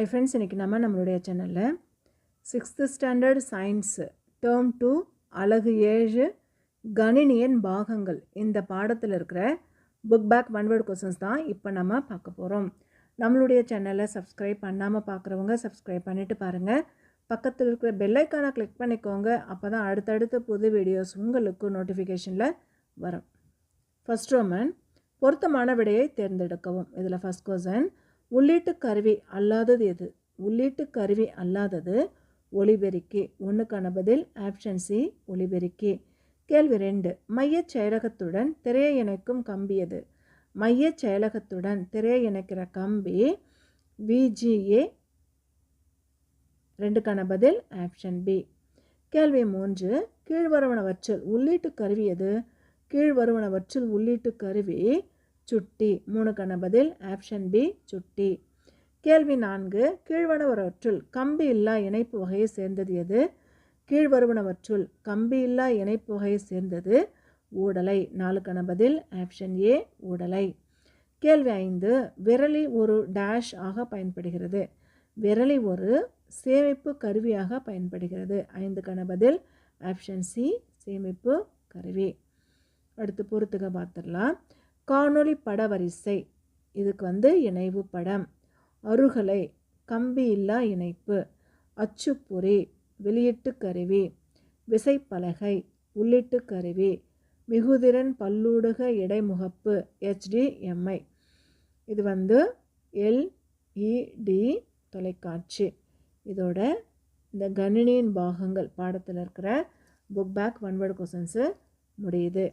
ஐ friends இன்றைக்கி நம்ம நம்மளுடைய சேனலில் sixth standard science term two அழகு ஏழு கணினியன் பாகங்கள். இந்த பாடத்தில் இருக்கிற book back one word questions தான் இப்போ நம்ம பார்க்க போகிறோம் நம்மளுடைய சேனலை சப்ஸ்கிரைப் பண்ணாமல் பார்க்குறவங்க சப்ஸ்கிரைப் பண்ணிவிட்டு பாருங்கள் பக்கத்தில் இருக்கிற பெல்லைக்கானை கிளிக் பண்ணிக்கோங்க. அப்போ தான் அடுத்தடுத்த புது வீடியோஸ் உங்களுக்கு நோட்டிஃபிகேஷனில் வரும். ஃபஸ்ட் ரோமன் பொருத்தமான விடையை தேர்ந்தெடுக்கவும். இதில் ஃபஸ்ட் கொஸ்டின் உள்ளீட்டு கருவி அல்லாதது எது? உள்ளீட்டு கருவி அல்லாதது ஒளிபெருக்கி. ஒன்றுக்கான பதில் ஆப்ஷன் சி ஒளிபெருக்கி. கேள்வி ரெண்டு. மையச் செயலகத்துடன் திரையை இணைக்கும் கம்பி எது? மையச் செயலகத்துடன் திரையை இணைக்கிற கம்பி விஜிஏ ரெண்டுக்கான பதில் ஆப்ஷன் பி கேள்வி மூன்று. கீழ்வருவனவற்றில் உள்ளீட்டு கருவி எது? கீழ்வருவனவற்றில் உள்ளீட்டு கருவி சுட்டி. மூணுக்கான பதில் ஆப்ஷன் பி சுட்டி. கேள்வி நான்கு கீழ்வனவரவற்றுள் கம்பி இல்லா இணைப்பு வகையை சேர்ந்தது எது? கீழ்வருவனவற்றுள் கம்பி இல்லா இணைப்பு வகையை சேர்ந்தது ஊடலை. நாலுக்கான பதில் ஆப்ஷன் ஏ ஊடலை. கேள்வி ஐந்து விரலி ஒரு டேஷ் ஆக பயன்படுகிறது. விரலி ஒரு சேமிப்பு கருவியாக பயன்படுகிறது. ஐந்துக்கான பதில் ஆப்ஷன் சி சேமிப்பு கருவி. அடுத்து பொறுத்துக்க பார்த்துடலாம். காணொளி பட வரிசை இதுக்கு வந்து இணைவு படம். அருகலை கம்பி இல்லா இணைப்பு. அச்சுப்பொறி வெளியீட்டு கருவி. விசைப்பலகை உள்ளீட்டு கருவி. மிகுதிறன் பல்லூடக இடைமுகப்பு ஹெச்டிஎம்ஐ இது வந்து எல்இடி தொலைக்காட்சி. இதோட இந்த கணினியின் பாகங்கள் பாடத்தில் இருக்கிற book back one word questions முடியுது.